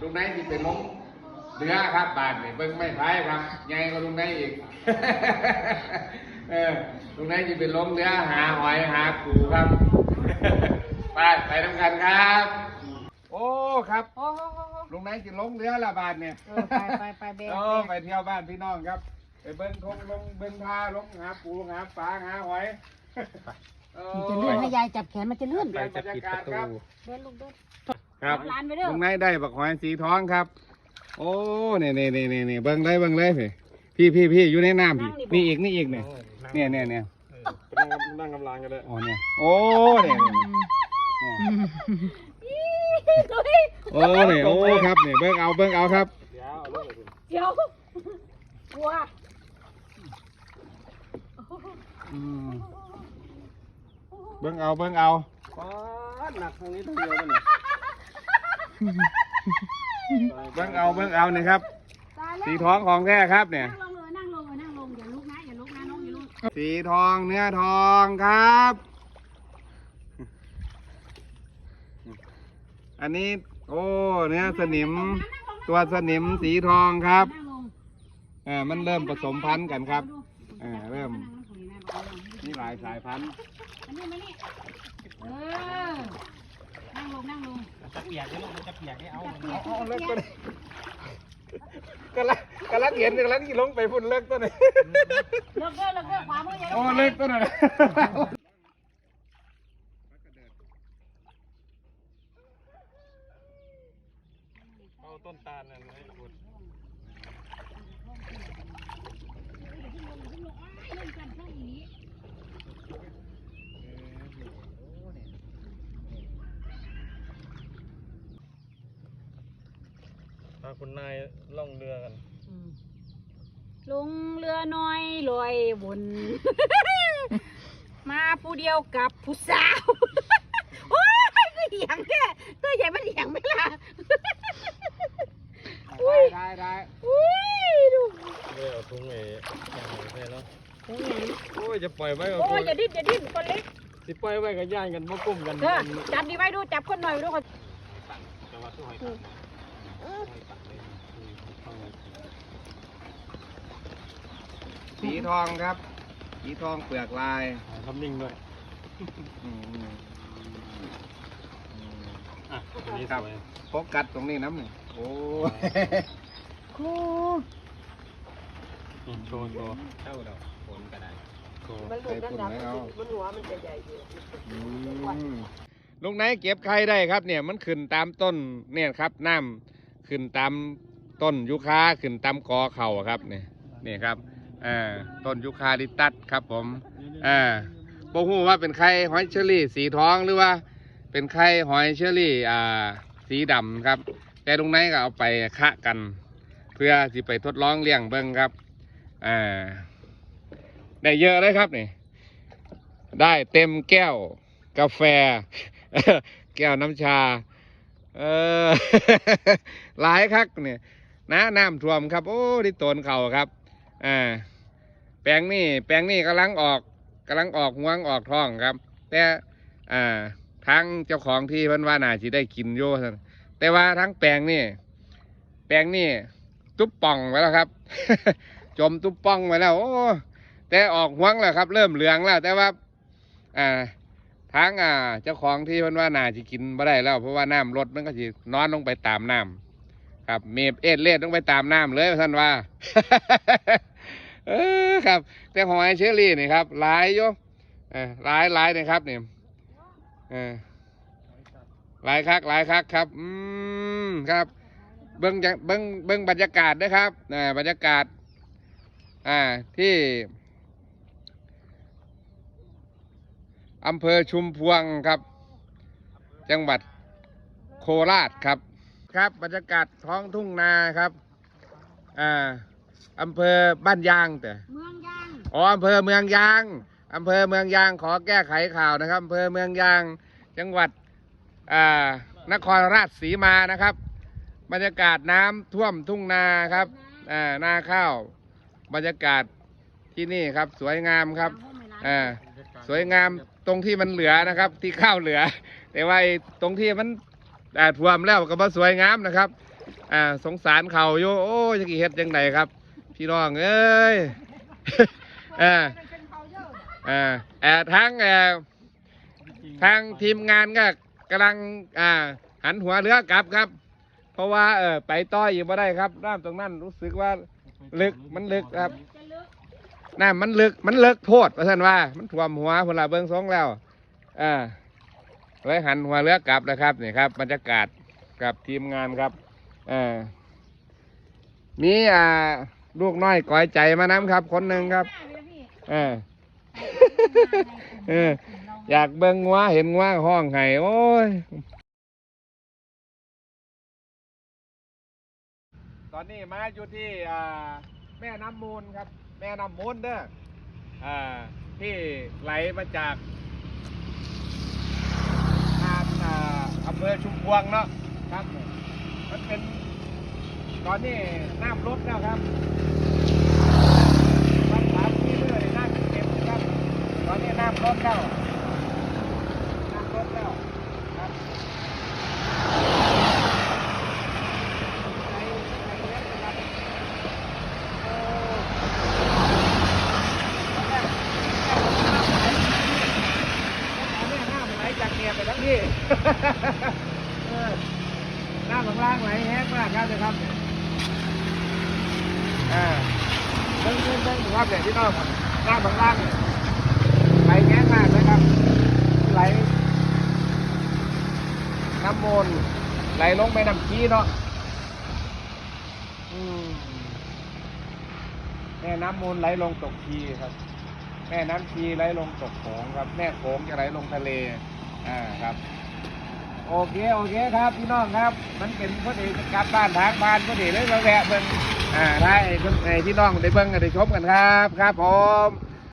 ลุงไหนที่เป็นลงเรือครับบาทนี่เบิ่งไม่พายครับใหญ่กว่าลุงไหนอีก เออลุงไหนที่เป็นลงเรือหาหอยหาปูครับไปไปทำกันครับ โอ้ครับโอ้โหโหโหลุงไหนจะลงเรือละบาทเนี่ย เออไปไปไปแบกเออไปเที่ยวบ้านพี่น้องครับ ไปเบิ้งทงลงเบิ้งพาลงหาปูหาปลาหาหอยเออมันจะเลื่อนให้ยายจับแขนมันจะเลื่อนเปลี่ยนบรรยากาศครับเดินลูกเดิน ครับร้านไปเด้อลุงไหนได้บักหอยสีทองครับ โอ้เนี่ยเนี่ยเนี่ยเนี่ยเนี่ยเบิ้งได้เบิ้งเลยพี่พี่พี่พี่อยู่ในน้ำพี่นี่อีกนี่อีกเนี่ยเนี่ยเนี่ยเนี่ยนั่งนั่งกำลังกันเลยโอ้เนี่ยโอ้เนี่ยเนี่ยเนี่ยเฮ้ยโอ้เนี่ยโอ้ครับเนี่ยเบิ้งเอาเบิ้งเอาครับเดี๋ยวเอาลูกไปสิเดี๋ยวกลัวอืมเบิ้งเอาเบิ้งเอาป๊าดหนักทางนี้ทางเดียวเลยเนี่ย เบิ้งเอาเบิ้งเอาเนี่ยครับ ตายแล้วสีทองของแท้ครับเนี่ย นั่งลงเลยนั่งลงเลยนั่งลงอย่าลุกนะอย่าลุกนะน้องอย่าลุกสีทองเนื้อทองครับ อันนี้ โอ้เนื้อสนิม ตัวสนิมสีทองครับนั่งลงอ่ามันเริ่มผสมพันธุ์กันครับ อ่าเริ่ม นี่หลายสายพันธุ์อันนี้มานี่เออ นั่งลงนั่งลงจะเปียกนี่ลูกมันจะเปียกนี่เอาจะเปียกอ๋อจะเลิกเปีตัวยกนี้กำลังกำลังเห็นกำลังลงไปพุ่นเลิกตัวนี้เลิกเด้อเลิกเด้อขวามืออย่าลโอ้งเลิกตัวนั้นเอาต้นตาลนั่นให้ขุด พาคุณนายล่องเรือกันลงเรือน้อยลอยบน มาผู้เดียวกับผู้สาว โอ้ยก็เหียงแค่ตัวใหญ่มันเหียงไหมล่ะได้ได้อุ้ยดูเรือเอาทุ่งไอ้อย่างนี้ไปแล้วโอ้ยหยังโอ้ยจะปล่อยไว้กับโอ้คยนอย่าดิ้นอย่าดิ้นคนเล็กสิปล่อยไว้กับย่านกันมากุ้มกันเออจับดีไว้ดูจับคนหน่อยดูคน จังหวัดสุโขทัย สีทองครับ สีทองเปลือกลายทำนิ่งด้วยอืมอะอันนี้ครับสวยโฟกัสตรงนี้น้ำหนึ่งโอ้ยครูอืมโชว์โชว์เท่าดอกผลกระไดโชว์ใส่ปุ่นไหมเอามันหัวมันจะใหญ่อยู่ลุงไหนเก็บไข่ได้ครับ เนี่ยมันขึ้นตามต้นเนี่ยครับน้ำ ขึ้นตามต้นยูคาขึ้นตามกอเข่าครับนี่นี่ครับอ่าต้นยูคาลิตัสครับผมอ่าโบฮู้ว่าเป็นไข่หอยเชอรี่สีท้องหรือว่า เป็นไข่หอยเชอรี่อ่าสีดำครับ แต่ลุงไหนก็เอาไปคะกัน เพื่อที่ไปทดลองเลี้ยงเบิ้งครับอ่าได้เยอะเลยครับนี่ได้เต็มแก้วกาแฟ แก้วน้ำชา เออหลายคักเนี่ยนะน้ำท่วมครับ โอ้ที่โตนเขาครับอ่าแปลงนี่แปลงนี่กำลังออกกำลังออกงวงออกท้องครับ แต่อ่าทั้งเจ้าของที่เพิ่นว่าน่าสิได้กินโย่ซั่นแต่ว่าทั้งแปลงนี่แปลงนี่ตุ๊บป่องไว้แล้วครับ จมตุ๊บป่องไว้แล้ว โอ้แต่ออกหวงแล้วครับ เริ่มเหลืองแล้ว แต่ว่า อ่า ทางอ่าเจ้าของที่เพิ่นว่าน่าสิกินบ่ได้แล้วเพราะว่าน้ำลดมันก็สินอนลงไปตามน้ำครับเมฟเอ็ดเล็ดลงไปตามน้ำเลยท่านว่า เออครับ แต่หอยเชอรี่นี่ครับหลายโยเออหลายหลายนี่ครับนี่เออหลายคักหลายคักครับ อืมครับ เบิ้งจังเบิ้งเบิ้งบรรยากาศด้วยครับอ่าบรรยากาศ อ่าที่ อำเภอชุมพวงครับ จังหวัดโคราชครับ ครับบรรยากาศท้องทุ่งนาครับอ่าอำเภอบ้านยางแต่เมืองยางอ๋ออำเภอเมืองยางอำเภอเมืองยางขอแก้ไขข่าวนะครับอำเภอเมืองยางจังหวัดอ่านครราชสีมานะครับ บรรยากาศน้ำท่วมทุ่งนาครับอ่านาข้าวบรรยากาศที่นี่ครับสวยงามครับอ่าส วยงามตรงที่มันเหลือนะครับ ที่ข้าวเหลือ แต่ว่าตรงที่มันอ่าท่วมแล้วก็บ่สวยงามนะครับอ่าสงสารเขาอยู่โอ้ยจะกี่เฮ็ดยังไงครับ พี่น้องเอ้ยอ่าอ่าแออทั้งแออทางทีมงานก็กำลังอ่าหันหัวเรือกลับครับ เพราะว่าเออไปต่ออยู่บ่ได้ครับน้ำตรงนั้นรู้สึกว่าลึกมันลึกครับ น้ำมันลึกมันเลิกโพดเพราะฉะนั้นว่า มันท่วมหัวพนละเบิ้งสองแล้วอ่าเลยหันหัวเรือกลับนะครับนี่ครับบรรยากาศกับทีมงานครับอ่ามีอ่าลูกน้อยก้อยใจมาน้ำครับ คนหนึ่งครับเออเอออยากเบิ้งงัวเห็นงัวห้องไห้โอ้ย ตอนนี้มาอยู่ที่อ่าแม่น้ำมูลครับ แม่น้ำมูลเด้ออ่าที่ไหลมาจากทางอ่าอำเภอชุมพวงเนาะครับมันเป็นตอนนี้น้ำลดแล้วครับน้ำสามที่เรื่อยน้ำเต็มครับ ตอนนี้น้ำลดแล้ว น้ำลดแล้วครับ ไหลไหลเยอะเลยครับโอ้แม่แม่น้ำไหลจากเนียไปทั้งที่ เออ น้ำข้างล่างไหลแห้งมากครับเลยครับอ่าเบิ้งเบิ้งเบิ้งครับเนี่ยพี่น้องน้ำข้างล่างไหลแห้งมากเลยครับ ไหลน้ำมนไหลลงไปน้ำขี้เนาะอืมแม่น้ำมูลไหลลงตกทีครับ แม่น้ำชีไหลลงตกโขงครับ แม่โขงจะไหลลงทะเล อ่าครับ โอเคโอเคครับพี่น้องครับ มันเป็นพอดีกลับบ้านทางบ้านพอดีเลยมาแวะเบิ่งอ่าได้ไอ้คนไอ้พี่น้องได้เบิ่งได้ชมกันครับ ครับผม